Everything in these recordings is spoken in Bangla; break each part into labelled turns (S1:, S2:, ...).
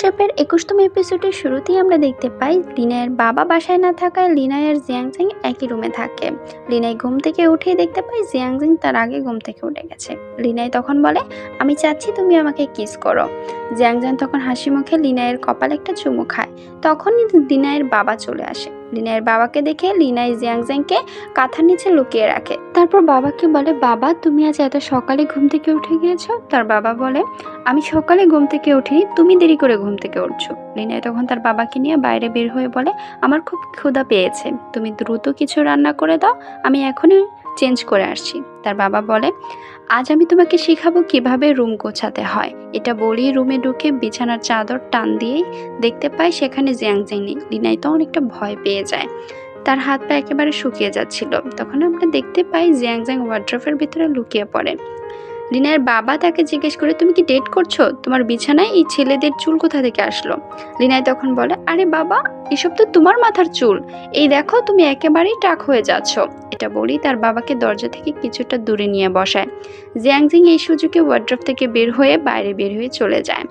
S1: ট্র্যাপের একুশতম এপিসোডের শুরুতেই আমরা দেখতে পাই লিনায়ের বাবা বাসায় না থাকায় লিনাই আর জিয়াংজিং একই রুমে থাকে। লিনাই ঘুম থেকে উঠেই দেখতে পাই জিয়াংজিং তার আগে ঘুম থেকে উঠে গেছে। লিনাই তখন বলে, আমি চাচ্ছি তুমি আমাকে কিস করো। জিয়াংজিং তখন হাসি মুখে লিনাইয়ের কপাল একটা চুমু খায়। তখনই লিনাইয়ের বাবা চলে আসে। লিনাইয়ের বাবাকে দেখে লিনাই জিয়াংজিংকে কাঁথার নিচে লুকিয়ে রাখে। তারপর বাবাকে বলে, বাবা, তুমি আজ এত সকালে ঘুম থেকে উঠে গিয়েছো? তার বাবা বলে, আমি সকালে ঘুম থেকে উঠিনি, তুমি দেরি করে ঘুম থেকে উঠছো। লিনাই তখন তার বাবাকে নিয়ে বাইরে বের হয়ে বলে, আমার খুব ক্ষুধা পেয়েছে, তুমি দ্রুত কিছু রান্না করে দাও, আমি এখনই চেঞ্জ করে আসছি। তার বাবা বলে, আজ আমি তোমাকে শেখাবো কীভাবে রুম গোছাতে হয়। এটা বলি রুমে ঢুকে বিছানার চাদর টান দিয়েই দেখতে পাই সেখানে জিয়াংজিং নেই। লিনাই তো অনেকটা ভয় পেয়ে যায়। তার হাত পা একেবারে শুকিয়ে যাচ্ছিল। তখন আমরা দেখতে পাই জিয়াংজাং ওয়ার্ড্রফের ভিতরে লুকিয়ে পড়ে। লিনার বাবা তাকে জিজ্ঞেস করে, তুমি কি ডেট করছ? তোমার বিছানায় এই ছেলেদের চুল কোথা থেকে আসলো? লিনাই তখন বলে, আরে বাবা, এসব তো তোমার মাথার চুল। এই দেখো, তুমি একেবারেই টাক হয়ে যাচ্ছ। এটা বলি তার বাবাকে দরজা থেকে কিছুটা দূরে নিয়ে বসায়। জিয়াংজিং এই সুযোগে ওয়ার্ড্রপ থেকে বের হয়ে বাইরে বের হয়ে চলে যায়।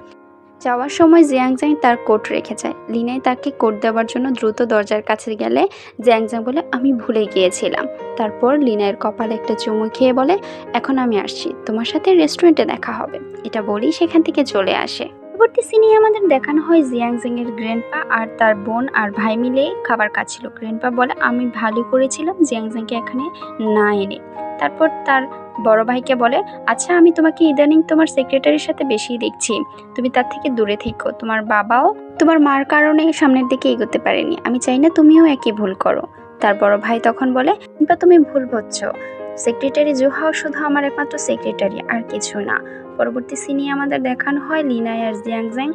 S1: যাওয়ার সময় জিয়াংজাং তার কোট রেখে যায়। লিনাই তাকে কোট দেওয়ার জন্য দ্রুত দরজার কাছে গেলে জিয়াংজাং বলে, আমি ভুলে গিয়েছিলাম। তারপর লিনাইয়ের কপালে একটা চুমু খেয়ে বলে, এখন আমি আসছি। তোমার সাথে রেস্টুরেন্টে দেখা হবে। এটা বলেই সেখান থেকে চলে আসে। পরবর্তী সিনে আমাদের দেখানো হয় জিয়াংজিং এর গ্র্যান্ডপা আর তার বোন আর ভাই মিলে খাবার খাচ্ছিল। গ্র্যান্ডপা বলে, আমি ভালো করেছিলাম জিয়াংজিংকে এখানে না এনে। তারপর তার বড় ভাইকে বলে আচ্ছা আমি তোমাকে ইদানিং তোমার সেক্রেটারির সাথে বেশি দেখছি। তুমি তার থেকে দূরে থেকো। তোমার বাবাও তোমার মার কারণে সামনের দিকে এগোতে পারেনি। আমি চাই না তুমিও একই ভুল করো। তার বড় ভাই তখন বলে, কিংবা তুমি ভুল হচ্ছ সেক্রেটারি জোহাও শুধু আমার একমাত্র সেক্রেটারি আর কিছু না। পরবর্তী সিনে আমাদের দেখানো হয় লিনাই আর জিয়াংজ্যাং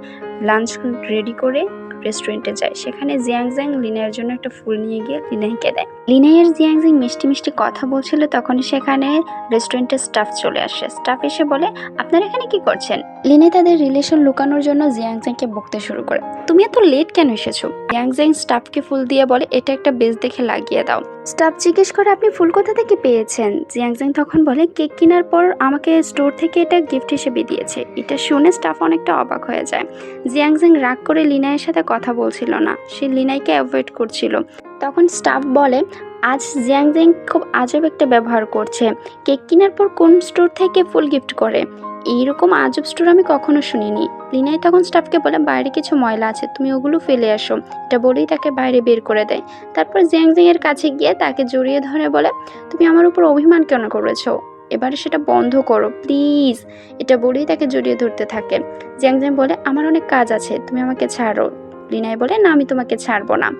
S1: লাঞ্চ রেডি করে রেস্টুরেন্টে যায়। সেখানে জিয়াংজ্যাং লিনাইয়ের জন্য একটা ফুল নিয়ে গিয়ে লিনাইকে দেয়। লিনাই আর জিয়াংজ্যাং মিষ্টি মিষ্টি কথা বলছিল তখন সেখানে রেস্টুরেন্টের স্টাফ চলে আসে। স্টাফ এসে বলে, আপনারা এখানে কি করছেন? লিনাই তাদের রিলেশন লুকানোর জন্য জিয়াংজ্যাংকে বকতে শুরু করে। তুমি এত লেট কেন এসেছ? জিয়াংজ্যাং স্টাফকে ফুল দিয়ে বলে, এটা একটা বেস দেখে লাগিয়ে দাও। স্টাফ জিজ্ঞেস করে, আপনি ফুল কোথা থেকে পেয়েছেন? জিয়াংজ্যাং তখন বলে, কেক কেনার পর আমাকে স্টোর থেকে এটা গিফট হিসেবে দিয়েছে। এটা শুনে স্টাফ অনেকটা অবাক হয়ে যায়। জিয়াংজ্যাং রাগ করে লিনাইয়ের সাথে কথা বলছিল না। সে লিনাইকে অ্যাভয়েড করছিল। তখন স্টাফ বলে, আজ জিয়াংজ্যাং খুব আজব একটা ব্যবহার করছে। কেক কেনার পর কোন স্টোর থেকে ফুল গিফট করে? এইরকম আজব স্টোর আমি কখনো শুনিনি। লিনাই তখন স্টাফকে বলে, বাইরে কিছু ময়লা আছে, তুমি ওগুলো ফেলে আসো। এটা বলেই তাকে বাইরে বের করে দেয়। তারপর জিয়াংজিং এর কাছে গিয়ে তাকে জড়িয়ে ধরে বলে, তুমি আমার উপর অভিমান কেন করেছ? এবারে সেটা বন্ধ করো প্লিজ এটা বলেই তাকে জড়িয়ে ধরতে থাকে। জিয়াংজিং বলে, আমার অনেক কাজ আছে, তুমি আমাকে ছাড়ো। লিনাই বলে, না, আমি তোমাকে ছাড়বো না।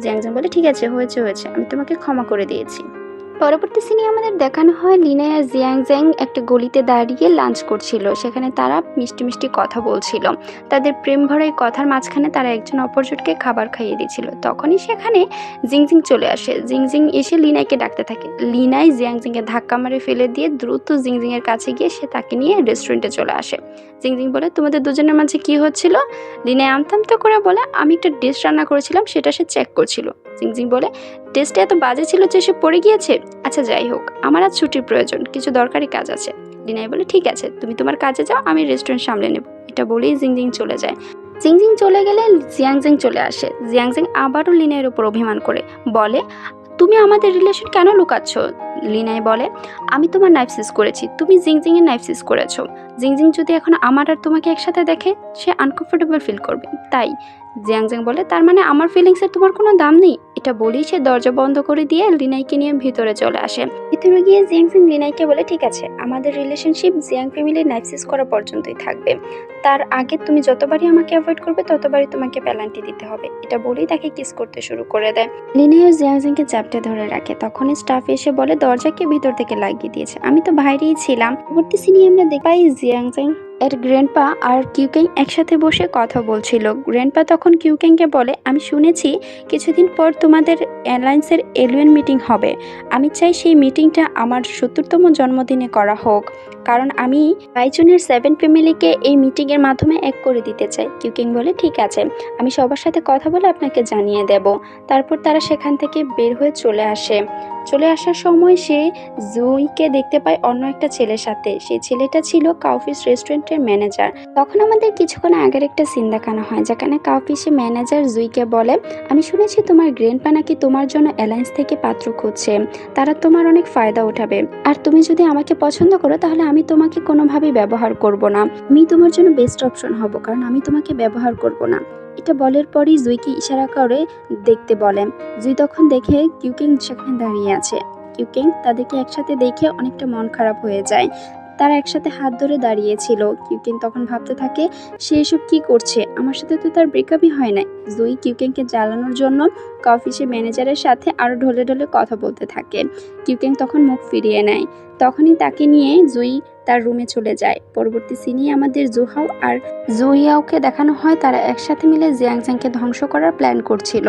S1: জিয়াংজিং বলে, ঠিক আছে, হয়েছে হয়েছে, আমি তোমাকে ক্ষমা করে দিয়েছি। পরবর্তী সিনে আমাদের দেখানো হয় লিনাই আর জিয়াংজ্যাং একটা গলিতে দাঁড়িয়ে লাঞ্চ করছিল। সেখানে তারা মিষ্টি মিষ্টি কথা বলছিল। তাদের প্রেম ভরা এই কথার মাঝখানে তারা একজন অপরজনকে খাবার খাইয়ে দিয়েছিল তখনই সেখানে জিংজিং চলে আসে। জিংজিং এসে লিনাইকে ডাকতে থাকে। লিনাই জিয়াংজিংকে ধাক্কা মারে ফেলে দিয়ে দ্রুত জিংজিংয়ের কাছে গিয়ে সে তাকে নিয়ে রেস্টুরেন্টে চলে আসে। জিংজিং বলে, তোমাদের দুজনের মাঝে কি হচ্ছিল? লিনাই, আমতামতা করে বলে, আমি একটা ডিশ রান্না করেছিলাম, সেটা সে চেক করছিল। জিংজিং বলে, টেস্টে এত বাজে ছিল যে সে পড়ে গিয়েছে? আচ্ছা যাই হোক, আমার আজ ছুটির প্রয়োজন, কিছু দরকারি কাজ আছে। লিনাই বলে, ঠিক আছে, তুমি তোমার কাজে যাও, আমি রেস্টুরেন্ট সামলে নেব। এটা বলেই জিংজিং চলে যায়। জিংজিং চলে গেলে জিয়াংজিং চলে আসে। জিয়াংজিং আবারও লিনাইয়ের উপর অভিমান করে, বলে, তুমি আমাদের রিলেশন কেন লুকাচ্ছ? লিনাই বলে, আমি তোমার নাইফ সিজ করেছি, তুমি জিংজিং এর নাইফ সিজ করেছ। জিংজিং যদি এখন আমার আর তোমাকে একসাথে দেখে, সে আনকমফোর্টেবল ফিল করবে। তাই জিয়াংজিং বলে, তার মানে আমার ফিলিংসের তোমার কোনো দাম নেই? এটা বলেই সে দরজা বন্ধ করে দিয়ে লিনাইকে নিয়ে ভিতরে চলে আসে। ভিতরে গিয়ে জিয়াংজিং লিনাইকে বলে, ঠিক আছে, আমাদের রিলেশনশিপ জিয়াং ফ্যামিলির নাইফসিস করা পর্যন্তই থাকবে। তার আগে তুমি যতবারই আমাকে অ্যাভয়েড করবে, ততবারই তোমাকে প্যালান্টি দিতে হবে। এটা বলেই তাকে কিস করতে শুরু করে দেয়। লিনাইও জিয়াংজিংকে চ্যাপটে ধরে রাখে। তখনই স্টাফ এসে বলে, দরজাকে ভিতর থেকে লাগিয়ে দিয়েছে। আমি তো বাইরেই ছিলাম। পরবর্তী সিনে আমরা দেখ পাই জিয়াংজিং এর গ্র্যান্ডপা আর কিউকেং একসাথে বসে কথা বলছিল। গ্র্যান্ডপা তখন কিউকেংকে বলে, আমি শুনেছি কিছুদিন পর তোমাদের অ্যালায়েন্সের এলুয়েন মিটিং হবে। আমি চাই সেই মিটিংটা আমার সত্তরতম জন্মদিনে করা হোক। কারণ আমি বাইজনের সেভেন ফ্যামিলিকে এই মিটিংয়ের মাধ্যমে এক করে দিতে চাই। কিউকিং বলে, ঠিক আছে। আমি সবার সাথে কথা বলে আপনাকে জানিয়ে দেব। তারপর তারা সেখান থেকে বের হয়ে চলে আসে। চলে আসার সময় সে জুইকে দেখতে পায় অন্য একটা ছেলের সাথে। সেই ছেলেটা ছিল কাউফিস রেস্টুরেন্টের রেস্টুরেন্টের ম্যানেজার। তখন আমাদের কিছুক্ষণ আগের একটা সিন দেখানো হয়, যেখানে কাউফিসে ম্যানেজার জুইকে বলে, আমি শুনেছি তোমার গ্র্যান্ডপা নাকি তোমার জন্য অ্যালায়েন্স থেকে পাত্র খুঁজছে। তারা তোমার অনেক ফায়দা উঠাবে। আর তুমি যদি আমাকে পছন্দ করো, তাহলে আমি তোমাকে কোনোভাবেই ব্যবহার করব না। আমি তোমার জন্য বেস্ট অপশন হব, কারণ আমি তোমাকে ব্যবহার করব না। এটা বলার পরই জুইকে ইশারা করে দেখতে বলে। জুই তখন দেখে কিউকিং সেখানে দাঁড়িয়ে আছে। কিউকিং তাদেরকে একসাথে দেখে অনেকটা মন খারাপ হয়ে যায়। তারা একসাথে হাত ধরে দাঁড়িয়েছিল। কিউকিং তখন ভাবতে থাকে, সে এসব কি করছে? আমার সাথে তো তার ব্রেকআপই হয় না জুই কিউকেনকে জ্বালানোর জন্য অফিসে ম্যানেজারের সাথে আরও ঢলে ঢলে কথা বলতে থাকে। কিউকিং তখন মুখ ফিরিয়ে নেয়। তখনই তাকে নিয়ে জুই তার রুমে চলে যায়। পরবর্তী সিনে আমাদের জুহাও আর জুইয়াওকে দেখানো হয়, তারা একসাথে মিলে জিয়াংজাংকে ধ্বংস করার প্ল্যান করছিল।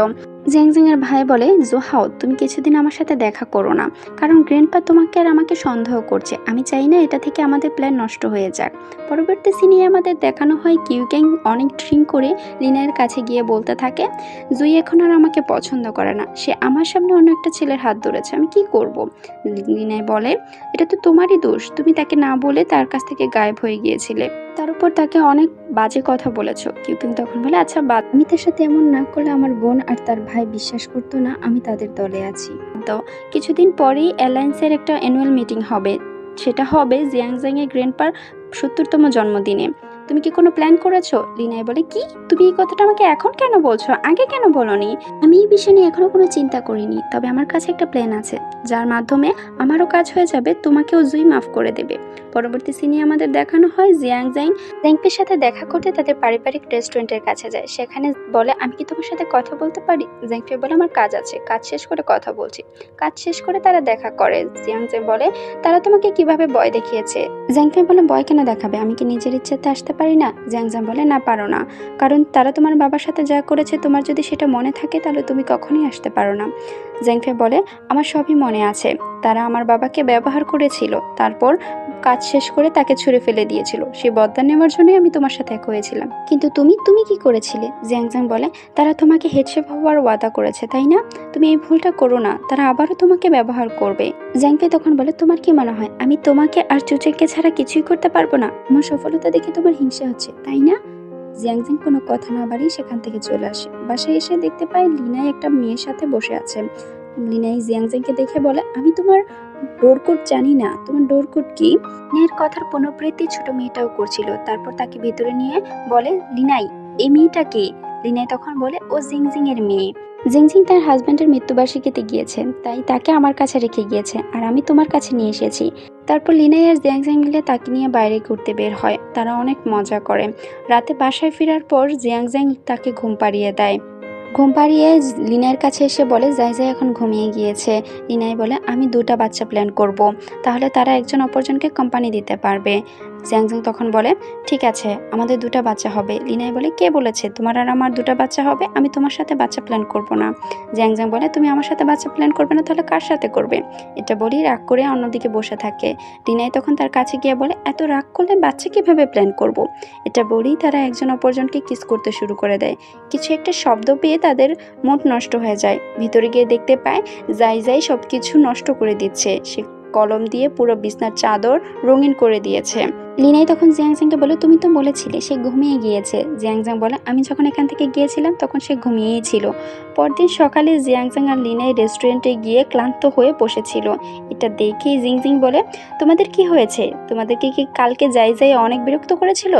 S1: জিয়াংজাং এর ভাই বলে, জোহাও, তুমি কিছুদিন আমার সাথে দেখা করো না। কারণ গ্র্যান্ডপা তোমাকে আর আমাকে সন্দেহ করছে। আমি চাই না এটা থেকে আমাদের প্ল্যান নষ্ট হয়ে যাক। পরবর্তী সিনে আমাদের দেখানো হয় কিউ কিউক্যাং অনেক ড্রিঙ্ক করে লিনার কাছে গিয়ে বলতে থাকে, জুই এখন আর আমাকে পছন্দ করে না। সে আমার সামনে অন্য একটা ছেলের হাত ধরেছে। আমি কি করব? লিনায় বলে, এটা তো তোমারই দোষ। তুমি তাকে না বলে তার কাছ থেকে গায়েব হয়ে গিয়েছিলে। তার উপর তাকে অনেক বাজে কথা বলেছ। কেউ কিন্তু তখন বলে আচ্ছা বাদ আমি তার সাথে এমন না করলে আমার বোন আর তার ভাই বিশ্বাস করতো না, আমি তাদের দলে আছি। তো কিছুদিন পরেই অ্যালায়েন্সের একটা অ্যানুয়াল মিটিং হবে। সেটা হবে জিয়াংজাং এর গ্র্যান্ডপার সত্তরতম জন্মদিনে। তুমি কি কোনো প্ল্যান করেছ? লিনাই বলে, কি? তুমি এই কথাটা আমাকে এখন কেন বলছো? আগে কেন বলনি? আমি এই বিষয় নিয়ে এখনও কোনো চিন্তা করিনি, তবে আমার কাছে একটা প্ল্যান আছে, যার মাধ্যমে আমারও কাজ হয়ে যাবে, তোমাকেও জুই মাফ করে দেবে। পরবর্তী সিনে আমাদের দেখানো হয় জিয়াং জাইং জ্যাংপের সাথে দেখা করতে তাদের পারিবারিক রেস্টুরেন্টের কাছে যায়। সেখানে বলে, আমি কি তোমার সাথে কথা বলতে পারি? জ্যাংপে বলে, আমার কাজ আছে, কাজ শেষ করে কথা বলছি। কাজ শেষ করে তারা দেখা করে। জিয়াং বলে, তারা তোমাকে কীভাবে বয় দেখিয়েছে? জ্যাংপে বলে বয় কেন দেখাবে? আমি কি নিজের ইচ্ছাতে আসতে পারি না, জ্যাংজাম বলে না পারো না। কারণ তারা তোমার বাবার সাথে যা করেছে, তোমার যদি সেটা মনে থাকে, তাহলে তুমি কখনই আসতে পারো না। জ্যাংফে বলে, আমার সবই মনে আছে। তারা আমার বাবাকে ব্যবহার করেছিল। তারপর কাজ শেষ করে তাকে ছুঁড়ে ফেলে দিয়েছিল। সে বদলা নেওয়ার জন্যই আমি তোমার সাথে এক হয়েছিলাম। কিন্তু তুমি তুমি কি করেছিলে? জিয়াংজাং বলে, তারা তোমাকে হেডশেপ হওয়ার ওয়াদা করেছে, তাই না? তুমি এই ভুলটা করো না, তারা আবারও তোমাকে ব্যবহার করবে। জ্যাংপে তখন বলে, তোমার কি মনে হয়, আমি তোমাকে আর চুচেকে ছাড়া কিছুই করতে পারব না? আমার সফলতা দেখে তোমার হিংসা হচ্ছে, তাই না? জিয়াংজিং কোনো কথা না বাড়িয়ে সেখান থেকে চলে আসে। বাসায় এসে দেখতে পায় লিনাই একটা মেয়ের সাথে বসে আছে। লিনাই জিয়াংজিংকে দেখে বলে, আমি তোমার ডোর কোড জানি না, তোমার ডোরকোট কি? লিনাইয়ের কথার পুনরাবৃত্তি ছোট মেয়েটাও করছিল। তারপর তাকে ভেতরে নিয়ে বলে, লিনাই, এই মেয়েটা কে? লিনাই তখন বলে, ও জিংজিং এর মেয়ে। জিংজিং তার হাজব্যান্ডের মৃত্যুবার্ষিকীতে গিয়েছে তাই তাকে আমার কাছে রেখে গিয়েছে আর আমি তোমার কাছে নিয়ে এসেছি। তারপর লিনাই আর জিয়াংজিং মিলে তাকে নিয়ে বাইরে ঘুরতে বের হয়। তারা অনেক মজা করে। রাতে বাসায় ফেরার পর জিয়াংজিং তাকে ঘুম পাড়িয়ে দেয়। ঘুম পাড়িয়ে লিনার কাছে এসে বলে, যাই যাই, এখন ঘুমিয়ে গিয়েছে। লিনাই বলে, আমি দুটা বাচ্চা প্ল্যান করব। তাহলে তারা একজন অপরজনকে কোম্পানি দিতে পারবে। জিয়াংজিং তখন বলে, ঠিক আছে, আমাদের দুটা বাচ্চা হবে। লিনাই বলে, কে বলেছে? তোমার আর আমার দুটা বাচ্চা হবে? আমি তোমার সাথে বাচ্চা প্ল্যান করব না। জিয়াংজিং বলে, তুমি আমার সাথে বাচ্চা প্ল্যান করবে না, তাহলে কার সাথে করবে? এটা বলি রাগ করে অন্যদিকে বসে থাকে। লিনাই তখন তার কাছে গিয়ে বলে, এত রাগ করলে বাচ্চা কীভাবে প্ল্যান করব। এটা বলেই তারা একজন অপরজনকে কিস করতে শুরু করে দেয়। কিছু একটা শব্দ পেয়ে তাদের মুড নষ্ট হয়ে যায়। ভিতরে গিয়ে দেখতে পায়, যাই যাই সব কিছু নষ্ট করে দিচ্ছে। সে কলম দিয়ে পুরো বিছনার চাদর রঙিন করে দিয়েছে। লিনাই তখন জিয়াংজাংকে বলে, তুমি তো বলেছিলে, সে ঘুমিয়ে গিয়েছে। জিয়াংজাং বলে, আমি যখন এখান থেকে গিয়েছিলাম, তখন সে ঘুমিয়েই ছিল। পরদিন সকালে জিয়াংজাং আর লিনাই রেস্টুরেন্টে গিয়ে ক্লান্ত হয়ে বসেছিল। এটা দেখেই জিংজিং বলে, তোমাদের কি হয়েছে? তোমাদেরকে কি কালকে যাই যাই অনেক বিরক্ত করেছিল?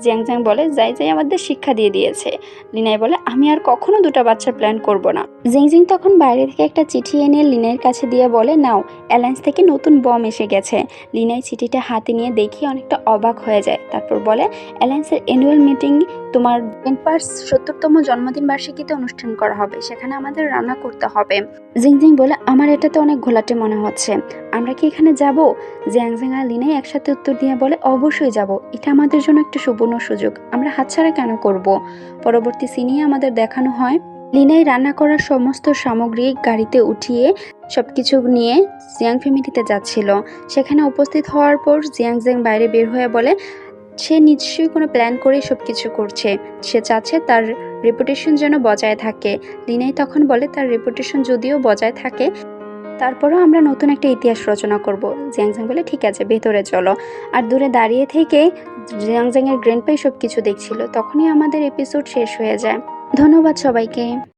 S1: জিয়াংজাং বলে যাই যাই আমাদের শিক্ষা দিয়ে দিয়েছে। লিনাই বলে, আমি আর কখনো দুটো বাচ্চার প্ল্যান করব না। জিংজিং তখন বাইরে থেকে একটা চিঠি এনে লিনাইয়ের কাছে দিয়ে বলে, নাও, অ্যালায়েন্স থেকে নতুন বম এসে গেছে। লিনাই চিঠিটা হাতে নিয়ে দেখি অনেকটা অবাক হয়ে যায়। তারপর বলে, অ্যালায়েন্সের অ্যানুয়াল মিটিং তোমার টেনপার্স সত্তরতম জন্মদিন বার্ষিকীতে অনুষ্ঠান করা হবে। সেখানে আমাদের রান্না করতে হবে। জিংজিং বলে, আমার এটাতে অনেক ঘোলাটে মনে হচ্ছে। আমরা কি এখানে যাব? জিয়াংজিং আর লিনাই একসাথে উত্তর দিয়ে বলে, অবশ্যই যাব। এটা আমাদের জন্য একটা সুবর্ণ সুযোগ। আমরা হাতছাড়া কেন করব? পরবর্তী সিনিয়ে আমাদের দেখানো হয়। লিনাই রান্না করার সমস্ত সামগ্রী গাড়িতে উঠিয়ে সব কিছু নিয়ে জিয়াং ফ্যামিলিতে যাচ্ছিল। সেখানে উপস্থিত হওয়ার পর জিয়াং জিয়াং বাইরে বের হয়ে বলে, সে নিশ্চয়ই কোনো প্ল্যান করে সব কিছু করছে। সে চাচ্ছে তার রেপুটেশন যেন বজায় থাকে। লিনাই তখন বলে, তার রেপুটেশন যদিও বজায় থাকে, তারপরও আমরা নতুন একটা ইতিহাস রচনা করব। জিয়াংজাং বলে, ঠিক আছে, ভেতরে চলো। আর দূরে দাঁড়িয়ে থেকে জিয়াংজাংয়ের গ্র্যান্ডপাই সব কিছু দেখছিল। তখনই আমাদের এপিসোড শেষ হয়ে যায়। ধন্যবাদ সবাইকে।